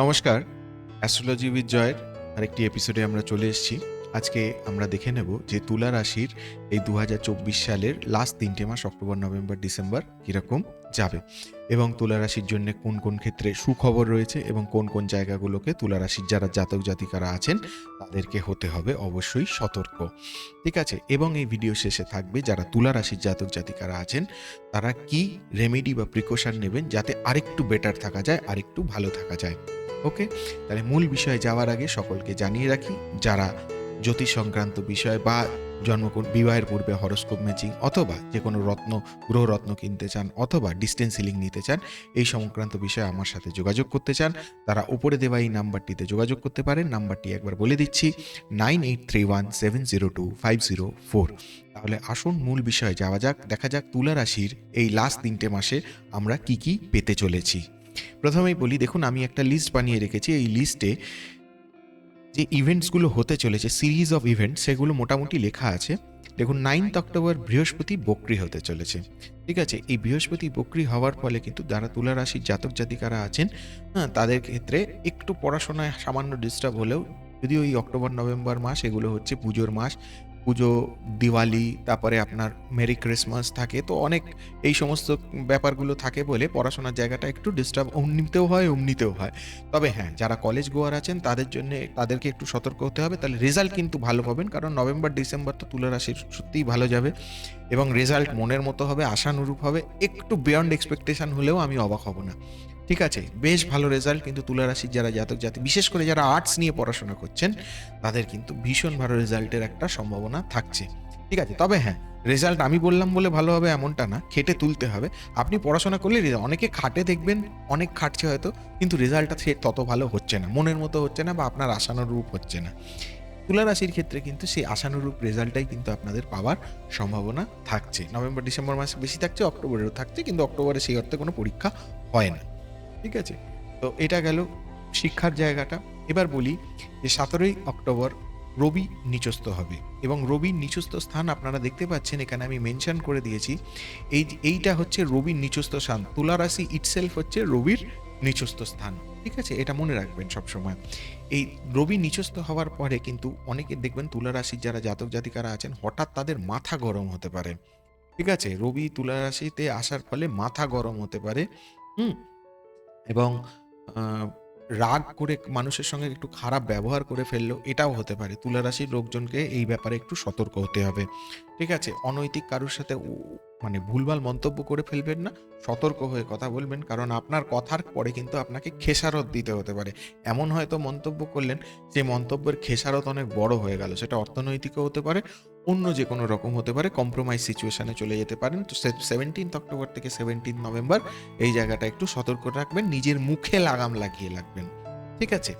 নমস্কার, astrology with জয়ের আরেকটি এপিসোডে আমরা চলে এসেছি। আজকে আমরা দেখে নেব যে তুলা রাশির এই দু হাজার চব্বিশ সালের লাস্ট তিনটে মাস, অক্টোবর, নভেম্বর, ডিসেম্বর, কীরকম যাবে? এবং তুলা রাশির জন্য কোন কোন ক্ষেত্রে সুখবর রয়েছে এবং কোন কোন জায়গাগুলোকে তুলা রাশির যারা জাতক জাতিকারা আছেন, তাদেরকে হতে হবে অবশ্যই সতর্ক। ঠিক আছে, এবং এই ভিডিও শেষে থাকবে যারা তুলা রাশির জাতক জাতিকারা আছেন, তারা কি রেমেডি বা প্রিকশন নেবেন যাতে আরেকটু বেটার থাকা যায়, আরেকটু ভালো থাকা যায়? ওকে? তাহলে মূল বিষয়ে যাওয়ার আগে সকলকে জানিয়ে রাখি, যারা জ্যোতিষ সংক্রান্ত বিষয় বা জন্মকোণ বিবাহের পূর্বে হরস্কোপ ম্যাচিং অথবা যে কোনো রত্ন, গ্রহ রত্ন কিনতে চান অথবা ডিস্টেন্স হিলিং নিতে চান, এই সংক্রান্ত বিষয়ে আমার সাথে যোগাযোগ করতে চান। তারা উপরে দেওয়া এই নাম্বারটিতে যোগাযোগ করতে পারেন। নাম্বারটি একবার বলে দিচ্ছি, nine eight three one seven zero two five zero four. তাহলে আসুন মূল বিষয়ে যাওয়া যাক, দেখা যাক তুলা রাশির এই লাস্ট তিনটে মাসে আমরা কি কি পেতে চলেছি। প্রথমেই বলি, দেখুন, আমি একটা লিস্ট বানিয়ে রেখেছি। এই লিস্টে যে ইভেন্টসগুলো হতে চলেছে সিরিজ অফ ইভেন্ট সেগুলো মোটামুটি লেখা আছে। দেখুন নাইনথ অক্টোবর বৃহস্পতি বক্রি হতে চলেছে। ঠিক আছে? এই বৃহস্পতি বক্রি হওয়ার ফলে কিন্তু যারা তুলা রাশির জাতক জাতিকারা আছেন হ্যাঁ তাদের ক্ষেত্রে একটু পড়াশোনায় সামান্য ডিস্টার্ব হলেও, যদিও এই অক্টোবর নভেম্বর মাস, এগুলো হচ্ছে পুজোর মাস পুজো, দিওয়ালি, তারপরে আপনার মেরি ক্রিসমাস থাকে, তো অনেক এই সমস্ত ব্যাপারগুলো থাকে বলে পড়াশোনার জায়গাটা একটু ডিস্টার্ব অমনিতেও হয় অমনিতেও হয়। তবে হ্যাঁ যারা কলেজ গোয়ার আছেন, তাদের জন্য, তাদেরকে একটু সতর্ক হতে হবে। তাহলে রেজাল্ট কিন্তু ভালো পাবেন, কারণ নভেম্বর, ডিসেম্বর তো তুলা রাশির সত্যিই ভালো যাবে। এবং রেজাল্ট মনের মতো হবে, আশানুরূপ হবে, একটু বিয়ন্ড এক্সপেকটেশন হলেও আমি অবাক হব না। ঠিক আছে, বেশ ভালো রেজাল্ট কিন্তু তুলা রাশির যারা জাতক জাতি, বিশেষ করে যারা আর্টস নিয়ে পড়াশোনা করছেন, তাদের কিন্তু ভীষণ ভালো রেজাল্টের একটা সম্ভাবনা থাকছে। ঠিক আছে, তবে হ্যাঁ রেজাল্ট আমি বললাম বলে ভালো হবে এমনটা না, খেটে তুলতে হবে। আপনি পড়াশোনা করলে অনেকে খাটে দেখবেন, অনেক খাটছে হয়তো, কিন্তু রেজাল্টটা সে তত ভালো হচ্ছে না, মনের মতো হচ্ছে না বা আপনার আশানুরূপ হচ্ছে না। তুলা রাশির ক্ষেত্রে কিন্তু সেই আশানুরূপ রেজাল্টটাই কিন্তু আপনাদের পাওয়ার সম্ভাবনা থাকছে। নভেম্বর, ডিসেম্বর মাসে বেশি থাকছে অক্টোবরেও থাকছে, কিন্তু অক্টোবরে সেই অর্থে কোনো পরীক্ষা হয় না। ঠিক আছে? তো এটা গেল শিক্ষার জায়গাটা। এবার বলি যে সতেরোই অক্টোবর রবি নিচস্থ হবে এবং রবির নিচস্থ স্থান আপনারা দেখতে পাচ্ছেন, এখানে আমি মেনশন করে দিয়েছি। এই এইটা হচ্ছে রবির নিচস্থ স্থান। তুলা রাশি ইটসেলফ হচ্ছে রবির নিচস্থ স্থান। ঠিক আছে? এটা মনে রাখবেন সবসময়। এই রবি নিচস্থ হওয়ার পরে কিন্তু অনেকে দেখবেন তুলা রাশির যারা জাতক জাতিকারা আছেন, হঠাৎ তাদের মাথা গরম হতে পারে। ঠিক আছে? রবি তুলা রাশিতে আসার ফলে মাথা গরম হতে পারে। হুম? এবং রাগ করে মানুষের সঙ্গে একটু খারাপ ব্যবহার করে ফেলল এটাও হতে পারে। তুলারাশির লোকজনকে এই ব্যাপারে একটু সতর্ক হতে হবে। ঠিক আছে? অনৈতিক কারোর সাথে মানে ভুলভাল মন্তব্য করে ফেলবেন না, সতর্ক হয়ে কথা বলবেন, কারণ আপনার কথার পরে কিন্তু আপনাকে খেসারত দিতে হতে পারে। এমন হয়তো মন্তব্য করলেন, যে মন্তব্যের খেসারত অনেক বড় হয়ে গেল, সেটা অর্থনৈতিকও হতে পারে, অন্য যে কোনো রকম হতে পারে কম্প্রোমাইজ সিচুয়েশানে চলে যেতে পারেন। তো সেভেন্টিন্থ অক্টোবর থেকে সেভেন্টিন নভেম্বর এই জায়গাটা একটু সতর্ক রাখবেন, নিজের মুখে লাগাম লাগিয়ে রাখবেন। ঠিক আছে?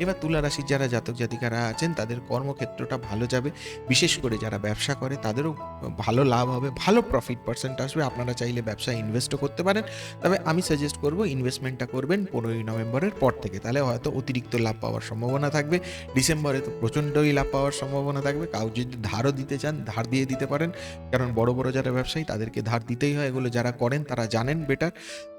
এবার তুলা রাশির যারা জাতক জাতিকারা আছেন, তাদের কর্মক্ষেত্রটা ভালো যাবে। বিশেষ করে যারা ব্যবসা করে, তাদেরও ভালো লাভ হবে, ভালো প্রফিট পার্সেন্ট আসবে। আপনারা চাইলে ব্যবসায় ইনভেস্টও করতে পারেন। তবে আমি সাজেস্ট করব ইনভেস্টমেন্টটা করবেন পনেরোই নভেম্বরের পর থেকে। তাহলে হয়তো অতিরিক্ত লাভ পাওয়ার সম্ভাবনা থাকবে। ডিসেম্বরে তো প্রচণ্ডই লাভ পাওয়ার সম্ভাবনা থাকবে। কাউ যদি ধারও দিতে চান, ধার দিয়ে দিতে পারেন। কারণ বড় বড় যারা ব্যবসায়ী, তাদেরকে ধার দিতেই হয়। এগুলো যারা করেন, তারা জানেন বেটার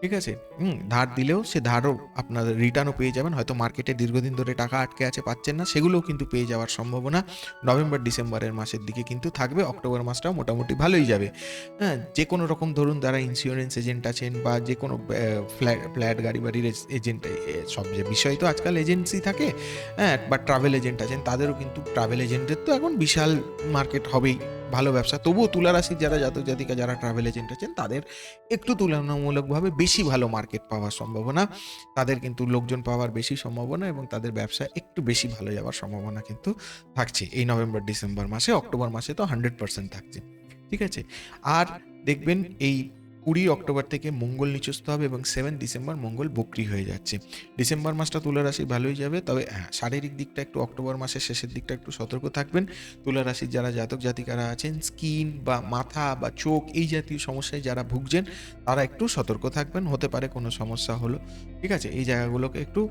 ঠিক আছে? হুম, ধার দিলেও সে ধারও আপনার রিটার্নও পেয়ে যাবেন। হয়তো মার্কেটে দীর্ঘদিন ধরে টাকা আটকে আছে, পাচ্ছেন না, সেগুলোও কিন্তু পেয়ে যাওয়ার সম্ভাবনা নভেম্বর, ডিসেম্বরের মাসের দিকে কিন্তু থাকবে, অক্টোবর মাসটাও মোটামুটি ভালোই যাবে। হ্যাঁ যে কোনো রকম ধরুন যারা ইন্স্যুরেন্স এজেন্ট আছেন বা যে কোনো ফ্ল্যাট ফ্ল্যাট গাড়ি বাড়ির এজেন্ট সব যে বিষয় তো আজকাল এজেন্সি থাকে হ্যাঁ বা ট্রাভেল এজেন্ট আছেন, তাদেরও কিন্তু ট্রাভেল এজেন্টের তো এখন বিশাল মার্কেট হবেই। ভালো ব্যবসা। তবুও তুলা রাশির যারা জাতক জাতিকা যারা ট্রাভেল এজেন্ট আছেন, তাদের একটু তুলনামূলকভাবে বেশি ভালো মার্কেট পাওয়ার সম্ভাবনা। তাদের কিন্তু লোকজন পাওয়ার বেশি সম্ভাবনা এবং তাদের ব্যবসা একটু বেশি ভালো যাওয়ার সম্ভাবনা কিন্তু থাকছে। এই নভেম্বর, ডিসেম্বর মাসে, অক্টোবর মাসে তো হান্ড্রেড পার্সেন্ট থাকছে। ঠিক আছে? আর দেখবেন এই কুড়ি অক্টোবর থেকে মঙ্গল নিচস্থ হবে এবং সেভেন ডিসেম্বর মঙ্গল বক্রি হয়ে যাচ্ছে। ডিসেম্বর মাসটা তুলা রাশি ভালোই যাবে, তবে হ্যাঁ শারীরিক দিকটা একটু অক্টোবর মাসের শেষের দিকটা একটু সতর্ক থাকবেন। তুলা রাশির যারা জাতক জাতিকারা আছেন স্কিন বা মাথা বা চোখ এই জাতীয় সমস্যায় যারা ভুগছেন, তারা একটু সতর্ক থাকবেন, হতে পারে কোনো সমস্যা হলো। ঠিক আছে? এই জায়গাগুলোকে একটু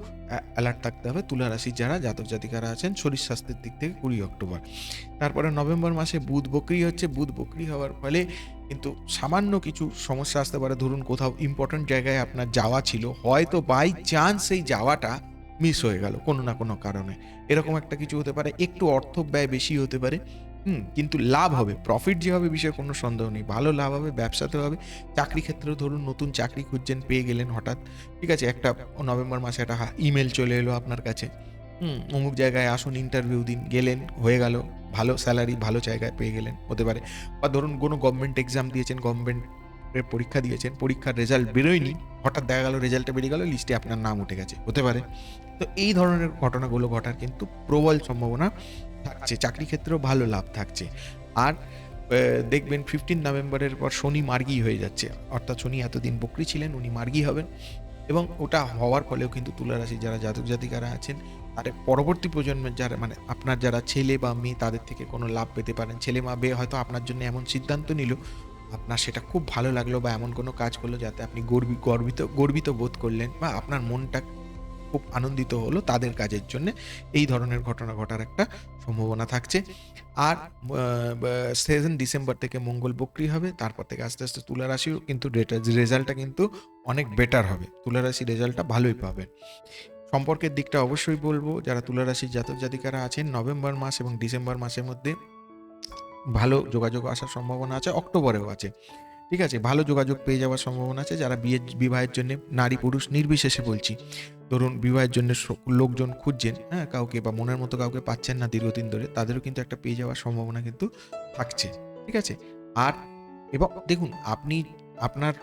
অ্যালার্ট থাকতে হবে তুলা রাশির যারা জাতক জাতিকারা আছেন, শরীর স্বাস্থ্যের দিক থেকে কুড়ি অক্টোবর। তারপরে নভেম্বর মাসে বুধ বকরি হচ্ছে, বুধ বকরি হওয়ার ফলে কিন্তু সামান্য কিছু সমস্যা আসতে পারে। ধরুন কোথাও ইম্পর্ট্যান্ট জায়গায় আপনার যাওয়া ছিল, হয়তো বাই চান্স সেই যাওয়াটা মিস হয়ে গেল কোনো না কোনো কারণে। এরকম একটা কিছু হতে পারে, একটু অর্থ ব্যয় বেশি হতে পারে, হুম, কিন্তু লাভ হবে প্রফিট যে হবে বিষয়ে কোনো সন্দেহ নেই, ভালো লাভ হবে, ব্যবসাতে হবে, চাকরি ক্ষেত্রেও ধরুন নতুন চাকরি খুঁজছেন, পেয়ে গেলেন হঠাৎ, ঠিক আছে, একটা নভেম্বর মাসে একটা ইমেল চলে এলো আপনার কাছে, হুম, অমুক জায়গায় আসুন ইন্টারভিউ দিন, গেলেন, হয়ে গেল ভালো স্যালারি ভালো জায়গায় পেয়ে গেলেন হতে পারে। বা ধরুন কোনো গভর্নমেন্ট এক্সাম দিয়েছেন গভর্নমেন্টের পরীক্ষা দিয়েছেন পরীক্ষার রেজাল্ট বেরোয়নি হঠাৎ দেখা গেল রেজাল্টে বেরিয়ে গেল লিস্টে আপনার নাম উঠে গেছে হতে পারে। তো এই ধরনের ঘটনাগুলো ঘটার কিন্তু প্রবল সম্ভাবনা থাকছে চাকরি ক্ষেত্রেও ভালো লাভ থাকছে। আর দেখবেন ফিফটিন নভেম্বরের পর শনি মার্গী হয়ে যাচ্ছে অর্থাৎ শনি এতদিন বকরি ছিলেন উনি মার্গী হবেন। এবং ওটা হওয়ার ফলেও কিন্তু তুলা রাশি যারা জাতক জাতিকারা আছেন তাদের পরবর্তী প্রজন্মের যারা মানে আপনার যারা ছেলে বা মেয়ে, তাদের থেকে কোনো লাভ পেতে পারেন। ছেলে মা মেয়ে হয়তো আপনার জন্য এমন সিদ্ধান্ত নিল, আপনার সেটা খুব ভালো লাগল বা এমন কোনো কাজ করল যাতে আপনি গর্বি, গর্বিত গর্বিত বোধ করলেন বা আপনার মনটা খুব আনন্দিত হলো তাদের কাজের জন্য। এই ধরনের ঘটনা ঘটার একটা সম্ভাবনা থাকছে। আর সেভেন ডিসেম্বর থেকে মঙ্গল বক্রি হবে, তারপর থেকে আস্তে আস্তে তুলা রাশিও কিন্তু রেজাল্টটা কিন্তু অনেক বেটার হবে। তুলা রাশি রেজাল্টটা ভালোই পাবেন। সম্পর্কের দিকটা অবশ্যই বলব। যারা তুলা রাশির জাতক জাতিকারা আছেন, নভেম্বর মাস এবং ডিসেম্বর মাসের মধ্যে ভালো যোগাযোগ আসার সম্ভাবনা আছে, অক্টোবরেও আছে। ঠিক আছে, ভালো যোগাযোগ পেয়ে যাওয়ার সম্ভাবনা আছে। যারা বিয়ে, বিবাহের জন্য নারী পুরুষ নির্বিশেষে বলছি, ধরুন বিবাহের জন্য লোকজন খুঁজছেন হ্যাঁ কাউকে বা মনের মতো কাউকে পাচ্ছেন না দীর্ঘদিন ধরে, তাদেরও কিন্তু একটা পেয়ে যাওয়ার সম্ভাবনা কিন্তু থাকছে। ঠিক আছে, আর এবং দেখুন, আপনি, আপনার,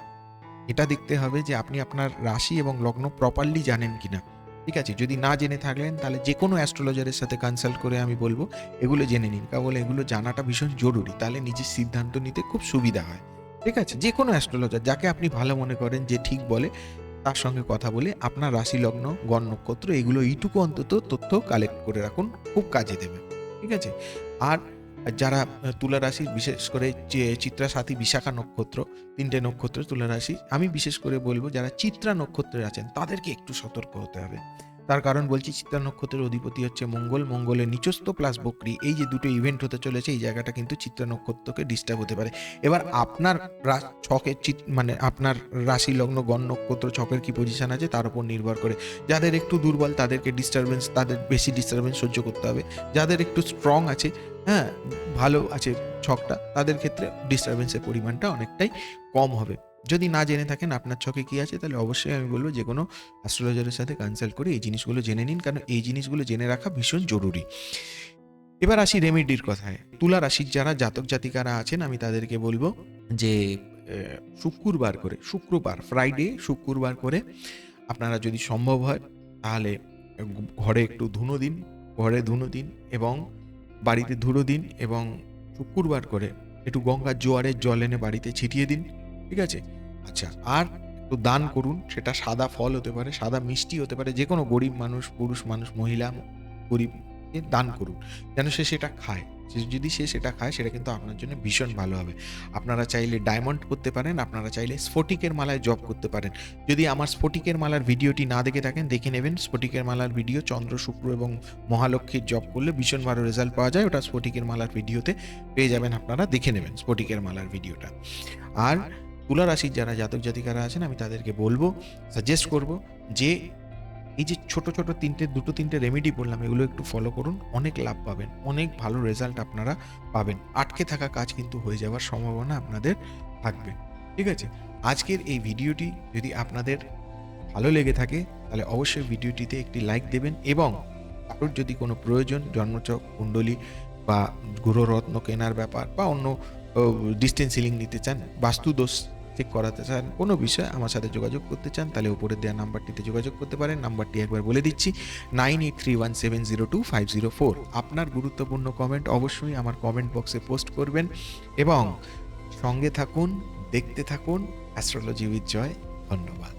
এটা দেখতে হবে যে আপনি আপনার রাশি এবং লগ্ন প্রপারলি জানেন কিনা। ঠিক আছে? যদি না জেনে থাকলেন, তাহলে যে কোনো অ্যাস্ট্রোলজারের সাথে কনসাল্ট করে আমি বলব, এগুলো জেনে নিন। কেবল এগুলো জানাটা ভীষণ জরুরি। তাহলে নিজের সিদ্ধান্ত নিতে খুব সুবিধা হয়। ঠিক আছে? যে কোনো অ্যাস্ট্রোলজার যাকে আপনি ভালো মনে করেন, যে ঠিক বলে, তার সঙ্গে কথা বলে, আপনার রাশি লগ্ন গণ নক্ষত্র এগুলো এইটুকু অন্তত তথ্য কালেক্ট করে রাখুন। খুব কাজে দেবে। ঠিক আছে? আর যারা তুলা রাশি বিশেষ করে চিত্রা সাথী বিশাখা নক্ষত্র, তিনটে নক্ষত্র তুলা রাশি আমি বিশেষ করে বলব যারা চিত্রা নক্ষত্রে আছেন, তাদেরকে একটু সতর্ক হতে হবে। তার কারণ বলছি চিত্রা নক্ষত্রের অধিপতি হচ্ছে মঙ্গল। মঙ্গলের নিচস্থ প্লাস বকরি। এই যে দুটো ইভেন্ট হতে চলেছে, এই জায়গাটা কিন্তু চিত্রা নক্ষত্রকে ডিস্টার্ব হতে পারে। এবার আপনার ছকের চিত মানে আপনার রাশি লগ্ন গণ নক্ষত্র ছকের কি পজিশন আছে, তার উপর নির্ভর করে। যাদের একটু দুর্বল, তাদেরকে ডিস্টারবেন্স তাদের বেশি ডিস্টারবেন্স সহ্য করতে হবে। যাদের একটু স্ট্রং আছে হ্যাঁ ভালো আছে ছকটা, তাদের ক্ষেত্রে ডিস্টারবেন্সের পরিমাণটা অনেকটাই কম হবে। যদি না জেনে থাকেন আপনার ছকে কি আছে, তাহলে অবশ্যই আমি বলব যে কোনো অ্যাস্ট্রোলজারের সাথে কনসাল্ট করে এই জিনিসগুলো জেনে নিন। কারণ এই জিনিসগুলো জেনে রাখা ভীষণ জরুরি। এবার আসি রেমেডির কথায়। তুলা রাশির যারা জাতক জাতিকারা আছেন, আমি তাদেরকে বলব যে শুক্রবার করে, শুক্রবার ফ্রাইডে শুক্রবার করে আপনারা যদি সম্ভব হয়, তাহলে ঘরে একটু ধুনো দিন, ঘরে ধুনো দিন এবং বাড়িতে ধুলো দিন এবং শুক্রবার করে একটু গঙ্গার জোয়ারের জল এনে বাড়িতে ছিটিয়ে দিন, ঠিক আছে? আচ্ছা আর একটু দান করুন, সেটা সাদা ফল হতে পারে, সাদা মিষ্টি হতে পারে যে কোনো গরিব মানুষ, পুরুষ মানুষ, মহিলা গরিবকে দান করুন, যেন সে সেটা খায়। যদি সে সেটা খায়, সেটা কিন্তু আপনার জন্য ভীষণ ভালো হবে। আপনারা চাইলে ডায়মন্ড করতে পারেন, আপনারা চাইলে স্ফটিকের মালায় জব করতে পারেন। যদি আমার স্ফটিকের মালার ভিডিওটি না দেখে থাকেন, দেখে নেবেন, স্ফটিকের মালার ভিডিও চন্দ্র, শুক্র এবং মহালক্ষ্মীর জব করলে ভীষণ ভালো রেজাল্ট পাওয়া যায়, ওটা স্ফটিকের মালার ভিডিওতে পেয়ে যাবেন আপনারা, দেখে নেবেন স্ফটিকের মালার ভিডিওটা। আর তুলা রাশির যারা জাতক জাতিকারা আছেন, আমি তাদেরকে বলব সাজেস্ট করব যে এই যে ছোট ছোট তিনটে, দুটো তিনটে রেমেডি বললাম, এগুলো একটু ফলো করুন, অনেক লাভ পাবেন, অনেক ভালো রেজাল্ট আপনারা পাবেন। আটকে থাকা কাজ কিন্তু হয়ে যাওয়ার সম্ভাবনা আপনাদের থাকবে। ঠিক আছে? আজকের এই ভিডিওটি যদি আপনাদের ভালো লেগে থাকে, তাহলে অবশ্যই ভিডিওটিতে একটি লাইক দেবেন এবং কারোর যদি কোনো প্রয়োজন, জন্মচক, কুণ্ডলী বা গ্রহরত্ন কেনার ব্যাপার বা অন্য ডিস্টেন্স সিলিং নিতে চান, বাস্তুদোষ চেক করাতে চান, কোনো বিষয়ে আমার সাথে যোগাযোগ করতে চান, তাহলে উপরে দেওয়া নাম্বারটিতে যোগাযোগ করতে পারেন। নাম্বারটি একবার বলে দিচ্ছি, nine eight three one seven zero two five zero four. আপনার গুরুত্বপূর্ণ কমেন্ট অবশ্যই আমার কমেন্ট বক্সে পোস্ট করবেন এবং সঙ্গে থাকুন, দেখতে থাকুন। অ্যাস্ট্রোলজি উইথ জয় ধন্যবাদ।